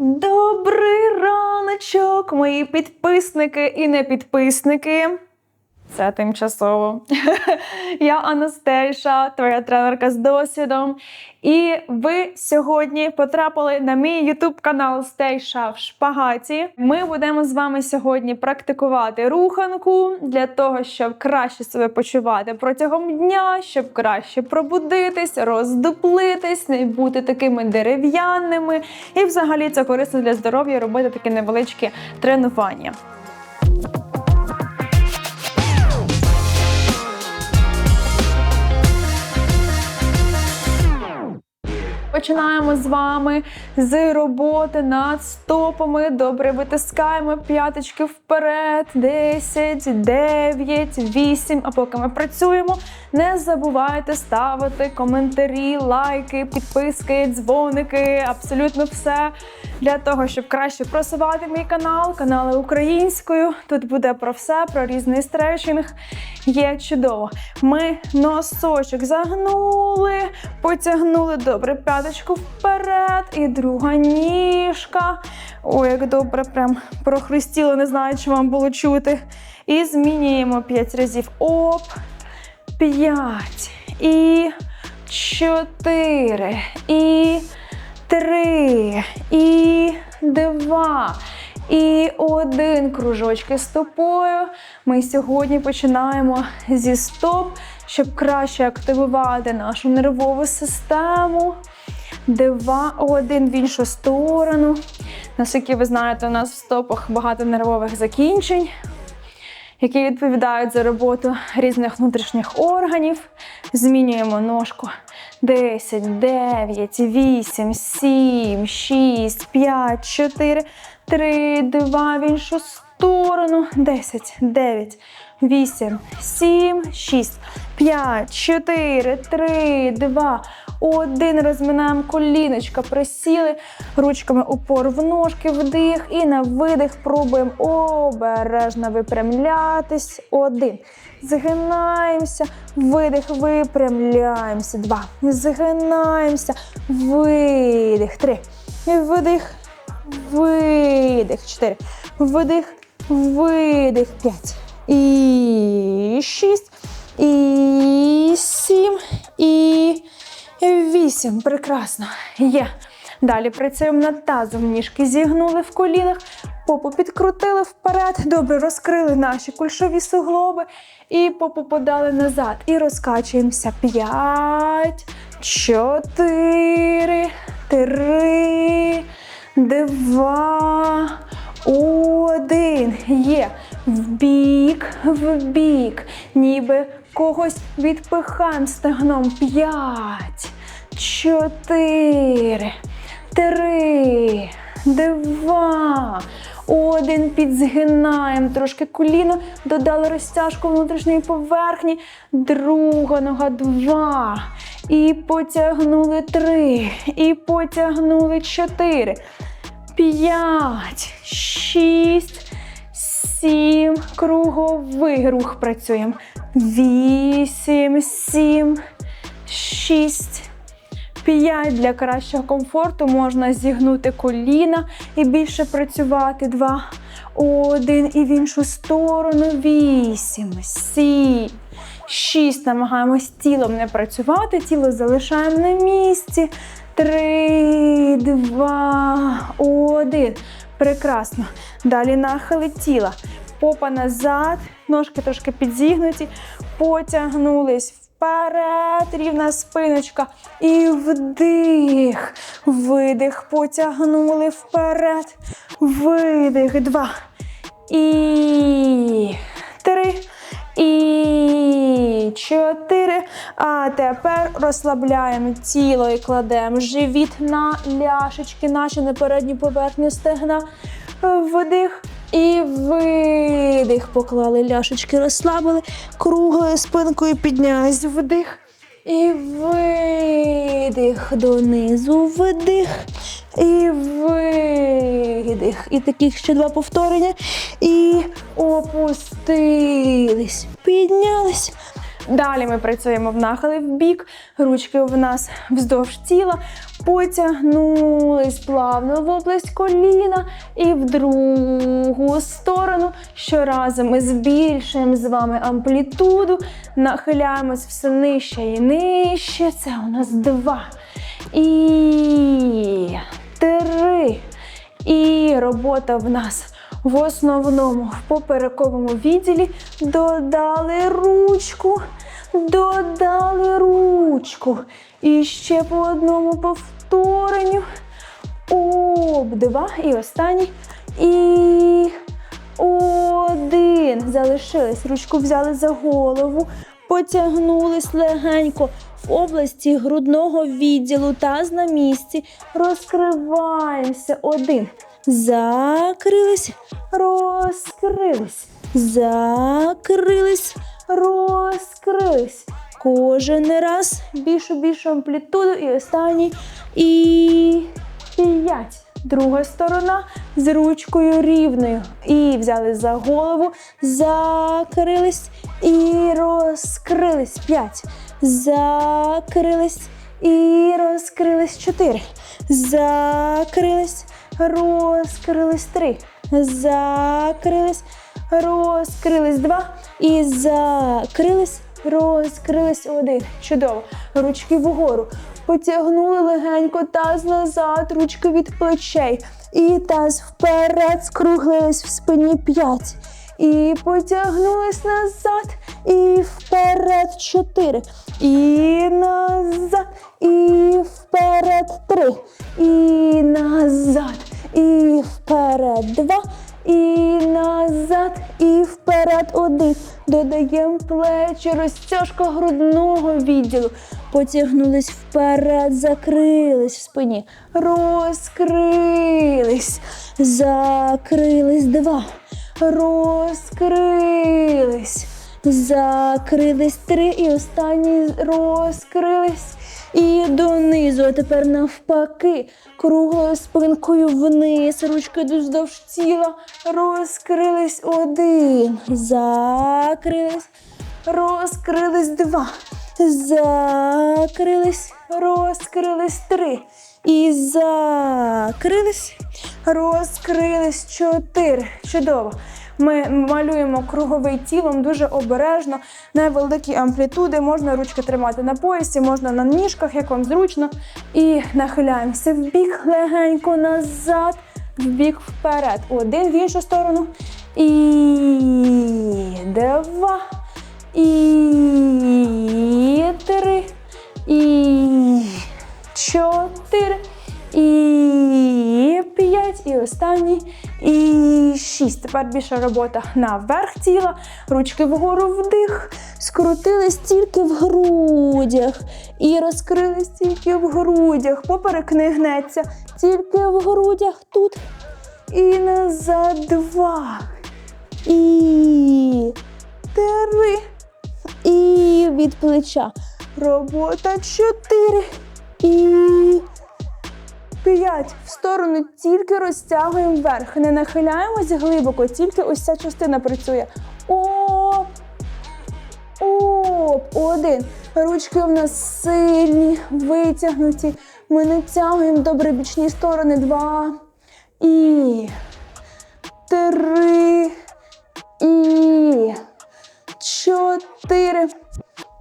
Добрий раночок, мої підписники і не підписники. Це тимчасово. Я Анастейша, твоя тренерка з досвідом. І ви сьогодні потрапили на мій YouTube канал Стейша в шпагаті. Ми будемо з вами сьогодні практикувати руханку для того, щоб краще себе почувати протягом дня, щоб краще пробудитись, роздуплитись, не бути такими дерев'яними. І взагалі це корисно для здоров'я робити такі невеличкі тренування. Починаємо з вами з роботи над стопами. Добре витискаємо п'яточки вперед. 10, 9, 8. А поки ми працюємо, не забувайте ставити коментарі, лайки, підписки, дзвоники, абсолютно все для того, щоб краще просувати мій канал, канали українською. Тут буде про все, про різний стретчинг. Є чудово. Ми носочок загнули, потягнули добре п'яточку вперед. І друга ніжка. Ой, як добре, прям прохрустіло, не знаю, чи вам було чути. І змінюємо 5 разів. Оп. 5. І 4. І 3. І 2. І один кружочки стопою. Ми сьогодні починаємо зі стоп, щоб краще активувати нашу нервову систему. Два, один в іншу сторону. Наскільки ви знаєте, у нас в стопах багато нервових закінчень, які відповідають за роботу різних внутрішніх органів. Змінюємо ножку. 10, 9, 8, 7, 6, 5, 4, 3, 2 в іншу сторону. 10, 9, 8, 7, 6, 5, 4, 3, 2, 1. Розминаємо коліночка, присіли. Ручками упор в ножки, вдих. І на видих пробуємо обережно випрямлятись. Один. Згинаємося, видих, випрямляємося. Два. Згинаємося, видих. Три. Видих, видих. Чотири. Видих, видих. П'ять. І шість. І сім. І вісім. Прекрасно. Є. Далі працюємо над тазом. Ніжки зігнули в колінах, попу підкрутили вперед. Добре, розкрили наші кульшові суглоби і попу подали назад. І розкачуємося. П'ять, чотири, три, два, один. Є. Вбік, вбік. Ніби когось відпихаємо стегном. П'ять, чотири, три, два. Один підзгинаємо трошки коліно, додали розтяжку внутрішньої поверхні, друга нога два. І потягнули три. І потягнули чотири. П'ять, шість, сім. Круговий рух працюємо. Вісім, сім, шість. 5 для кращого комфорту можна зігнути коліна і більше працювати. 2, 1 і в іншу сторону. 8, 7, 6. Намагаємось тілом не працювати. Тіло залишаємо на місці. 3, 2, 1. Прекрасно. Далі нахили тіла. Попа назад, ножки трошки підзігнуті, потягнулись вперед, рівна спиночка. І вдих. Видих. Потягнули вперед. Видих. Два. І три. І чотири. А тепер розслабляємо тіло і кладемо живіт на ляшечки наші на передню поверхню стегна. Вдих. І видих. Поклали ляшечки, розслабили, круглою спинкою піднялись. Вдих. І видих донизу. Вдих. І видих. І таких ще два повторення. І опустились. Піднялись. Далі ми працюємо в нахили в бік, ручки в нас вздовж тіла. Потягнулись плавно в область коліна і в другу сторону. Щоразу ми збільшуємо з вами амплітуду, нахиляємось все нижче і нижче. Це у нас два. І три. І робота в нас в основному в поперековому відділі. Додали ручку, додали ручку. І ще по одному повторенню. Оп, два. І останній. І один. Залишились. Ручку взяли за голову. Потягнулись легенько в області грудного відділу. Таз на місці. Розкриваємося. Один. Закрились, розкрились. Закрились, розкрились. Кожен раз більшу більшу амплітуду і останній. І п'ять. Друга сторона з ручкою рівною. І взяли за голову, закрились і розкрились. П'ять. Закрились і розкрились. Чотири. Закрились, розкрились. Три. Закрились, розкрились. Два. І закрились. Розкрились один. Чудово. Ручки вгору. Потягнули легенько таз назад, ручки від плечей. І таз вперед, скруглились в спині п'ять. І потягнулись назад. І вперед чотири. І назад. І вперед три. І назад. І вперед два. І назад, і вперед один. Додаємо плечі, розтяжка грудного відділу. Потягнулись вперед, закрились в спині. Розкрились. Закрились два. Розкрились. Закрились три. І останній розкрились. І донизу, а тепер навпаки, круглою спинкою вниз, ручки вздовж тіла, розкрились один, закрились, розкрились два, закрились, розкрились три. І закрились, розкрились чотири. Чудово. Ми малюємо круговий тілом дуже обережно, невеликі амплітуди. Можна ручки тримати на поясі, можна на ніжках, як вам зручно. І нахиляємося в бік легенько назад, в бік вперед. Один в іншу сторону. І два. І три. І чотири. І п'ять, і останній, і шість. Тепер більша робота на верх тіла, ручки вгору вдих, скрутились тільки в грудях. І розкрились тільки в грудях. Поперек не гнеться, тільки в грудях тут. І назад два. І три. І від плеча. Робота чотири. І П'ять. В сторону тільки розтягуємо вверх. Не нахиляємось глибоко, тільки ось ця частина працює. Оп! Оп! Один. Ручки в нас сильні, витягнуті. Ми натягуємо добре бічні сторони. Два. І. Три. І. Чотири.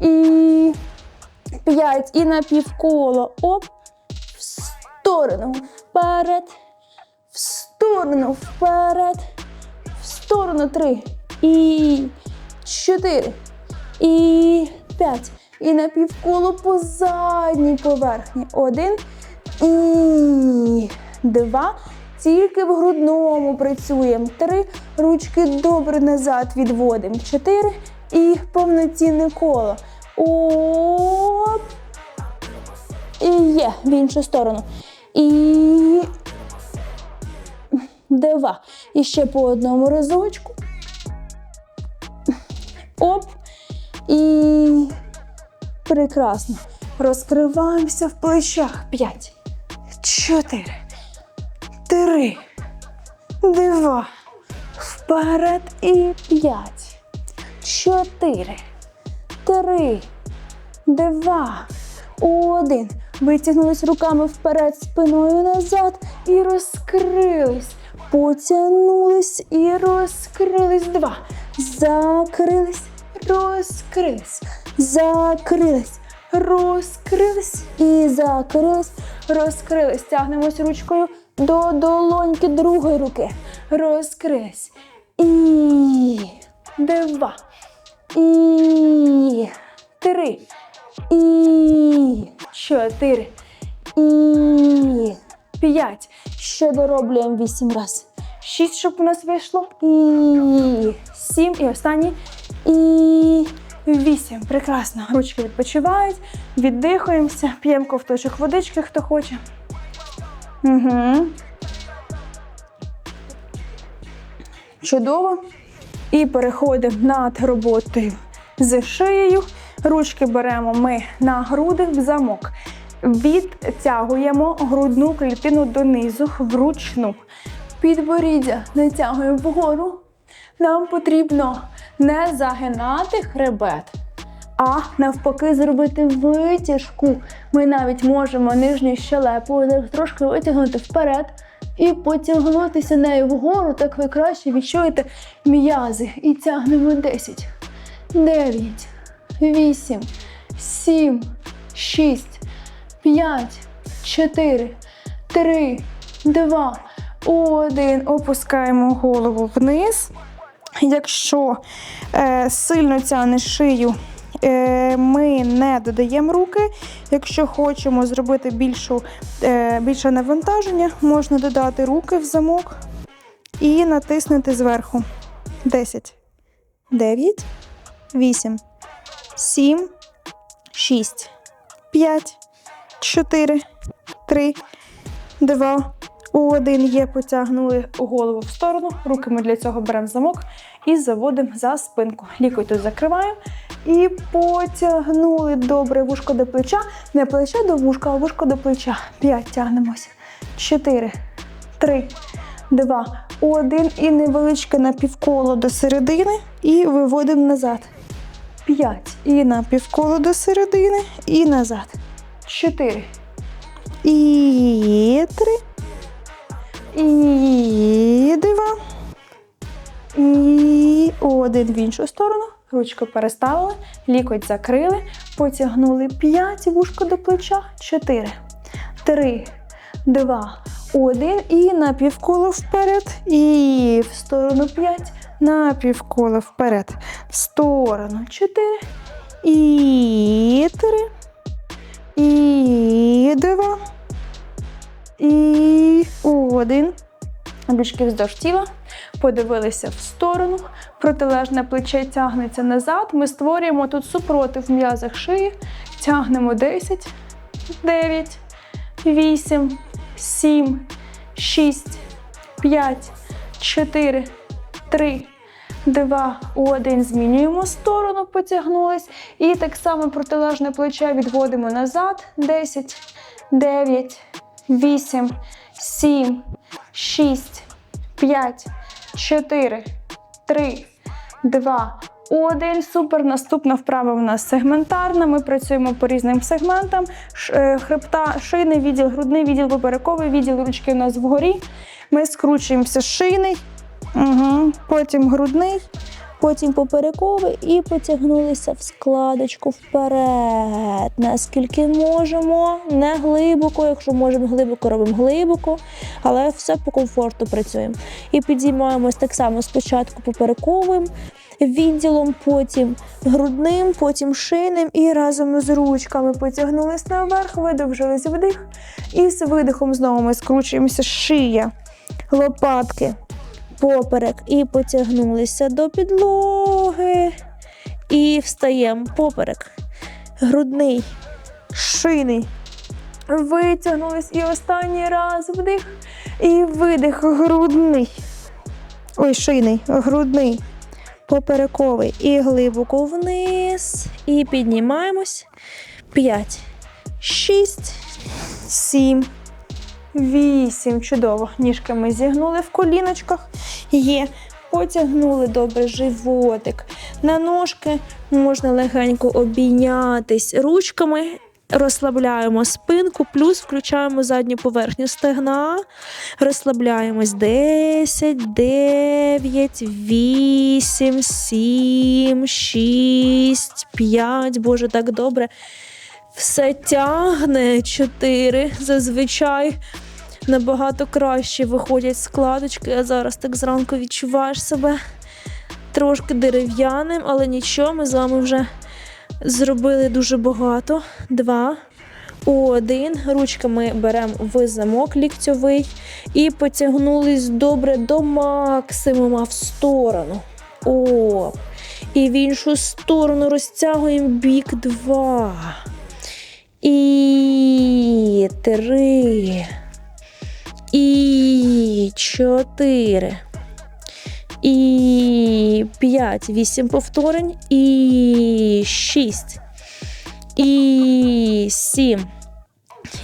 І. П'ять. І на півколо. Оп сторону, вперед, в сторону, вперед, в сторону три. І чотири. І п'ять. І на півколо по задній поверхні. Один. І два. Тільки в грудному працюємо. Три. Ручки добре назад відводимо. Чотири. І повноцінне коло. Оп. І є в іншу сторону. І два. І ще по одному разочку. Оп. І прекрасно. Розкриваємося в плечах. П'ять. Чотири. Три. Два. Вперед і п'ять. Чотири. Три. Два. Один. Витягнулись руками вперед, спиною назад і розкрились. Потягнулись і розкрились. Два. Закрились, розкрились, закрились, розкрились і закрились, розкрились. Тягнемось ручкою до долоньки другої руки. Розкрились. І два. І три. І чотири. І п'ять. Ще дороблюємо вісім раз. Шість, щоб у нас вийшло. І сім. І останній. І вісім. Прекрасно. Ручки відпочивають. Віддихуємося. П'ємо ковточок водички, хто хоче. Угу. Чудово. І переходимо над роботою з шиєю. Ручки беремо ми на груди в замок. Відтягуємо грудну клітину донизу вручну. Підборіддя натягуємо вгору. Нам потрібно не загинати хребет, а навпаки зробити витяжку. Ми навіть можемо нижню щелепу трошки витягнути вперед і потягнутися нею вгору, так ви краще відчуєте м'язи. І тягнемо 10, 9, 8, 7, 6, 5, 4, 3, 2, 1. Опускаємо голову вниз. Якщо е, сильно тягне шию, е, ми не додаємо руки. Якщо хочемо зробити більшу, е, більше навантаження, можна додати руки в замок і натиснути зверху. 10, 9, 8, 7, 6, 5, 4, 3, 2, один є, потягнули голову в сторону. Руки ми для цього беремо замок і заводимо за спинку. Лікоть тут закриваємо. І потягнули добре вушко до плеча. Не плече до вушка, а вушко до плеча. П'ять тягнемося. Чотири, три, два, один. І невеличке напівколо до середини. І виводимо назад. П'ять. І напівколо до середини. І назад. Чотири. І три. І два. І один в іншу сторону. Ручку переставили, лікоть закрили, потягнули 5, вушко до плеча, 4, 3, 2, 1. І на півколо вперед. І в сторону 5, на півколо вперед. В сторону 4. І 3. І 2. І один. Бічки вздовж тіла. Подивилися в сторону. Протилежне плече тягнеться назад. Ми створюємо тут супротив м'язах шиї. Тягнемо 10, 9, 8, 7, 6, 5, 4, 3, 2, 1. Змінюємо сторону, потягнулись. І так само протилежне плече відводимо назад. 10, 9, 8, 7, 6, 5, 4, 3, 2, 1. Супер. Наступна вправа у нас сегментарна. Ми працюємо по різним сегментам. Е, Хребта, шийний відділ, грудний відділ, поперековий відділ, ручки у нас вгорі. Ми скручуємося шийний, угу. потім грудний, потім поперековий і потягнулися в складочку вперед. Наскільки можемо, не глибоко. Якщо можемо глибоко, робимо глибоко, але все по комфорту працюємо. І підіймаємось так само спочатку поперековим відділом, потім грудним, потім шийним і разом з ручками потягнулись наверх, видовжились вдих. І з видихом знову ми скручуємося шия, лопатки поперек і потягнулися до підлоги. І встаємо поперек. Грудний, шийний. Витягнулись і останній раз вдих. І видих грудний. Ой, шийний, грудний, поперековий. І глибоко вниз. І піднімаємось. П'ять, шість, сім, Вісім. Чудово. Ніжки ми зігнули в коліночках. Є. Потягнули добре животик. На ножки можна легенько обійнятись ручками Розслабляємо спинку, плюс включаємо задню поверхню стегна. Розслабляємось 10, 9, 8, 7, 6, 5. Боже, так добре. Все тягне 4. Зазвичай набагато краще виходять складочки. А зараз так зранку відчуваєш себе трошки дерев'яним, але нічого, ми з вами вже зробили дуже багато. Два. Один. Ручками беремо в замок ліктьовий і потягнулись добре до максимума в сторону. О. І в іншу сторону розтягуємо бік два. І три. І чотири. І 5, 8 повторень, і 6, і 7,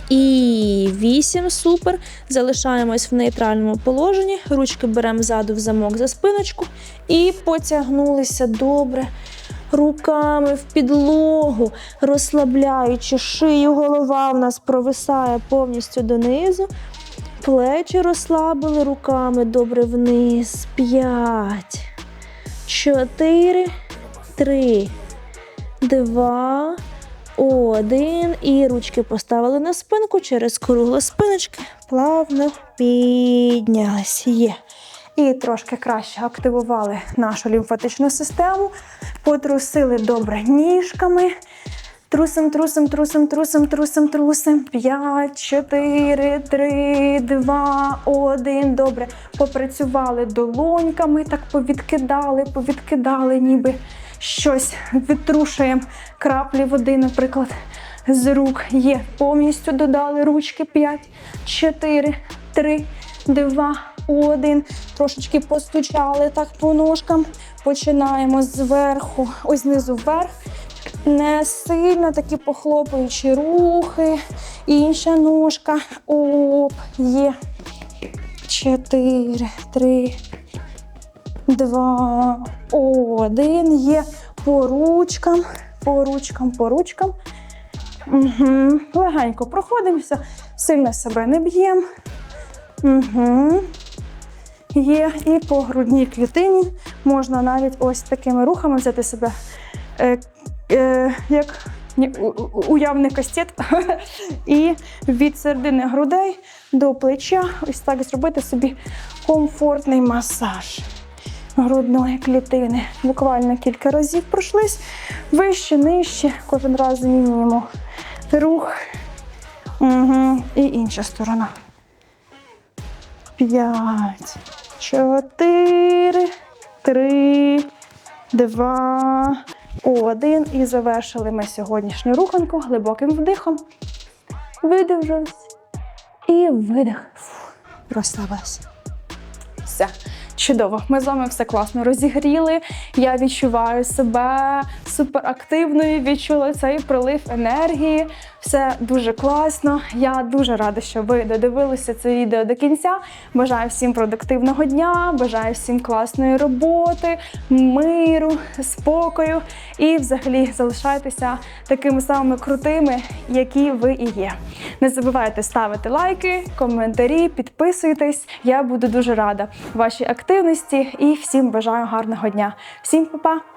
і 8. Супер. Залишаємось в нейтральному положенні. Ручки беремо ззаду в замок за спиночку і потягнулися добре. Руками в підлогу, розслабляючи шию, голова в нас провисає повністю донизу. Плечі розслабили руками добре вниз. П'ять, чотири, три, два, один. І ручки поставили на спинку через кругле спиночки. Плавно піднялись. Є. І трошки краще активували нашу лімфатичну систему, потрусили добре ніжками. Трусим, трусим, трусим, трусим, трусим, трусим. П'ять, чотири, три, два, один. Добре. Попрацювали долоньками, так повідкидали, повідкидали, ніби щось відтрушуємо. Краплі води, наприклад, з рук є. Повністю додали ручки. П'ять, чотири, три, два, один. Трошечки постучали так по ножкам. Починаємо зверху, ось знизу вверх. Не сильно такі похлопуючі рухи. Інша ножка. Оп, є. Чотири, три, два, один. Є по ручкам, по ручкам, по ручкам. Угу. Легенько проходимося, сильно себе не б'ємо. Угу. Є і по грудній клітині можна навіть ось такими рухами взяти себе е, як у- у- уявний кастет, і від середини грудей до плеча ось так зробити собі комфортний масаж грудної клітини. Буквально кілька разів пройшлись вище, нижче, кожен раз змінюємо рух. Угу. І інша сторона. П'ять, чотири, три, два, один. І завершили ми сьогоднішню руханку глибоким вдихом. Видивжусь І видих. Розслабилась. Все. Чудово, ми з вами все класно розігріли. Я відчуваю себе суперактивною, відчула цей прилив енергії. Все дуже класно. Я дуже рада, що ви додивилися це відео до кінця. Бажаю всім продуктивного дня, бажаю всім класної роботи, миру, спокою і взагалі залишайтеся такими самими крутими, які ви і є. Не забувайте ставити лайки, коментарі, підписуйтесь. Я буду дуже рада вашій активності і всім бажаю гарного дня. Всім па-па!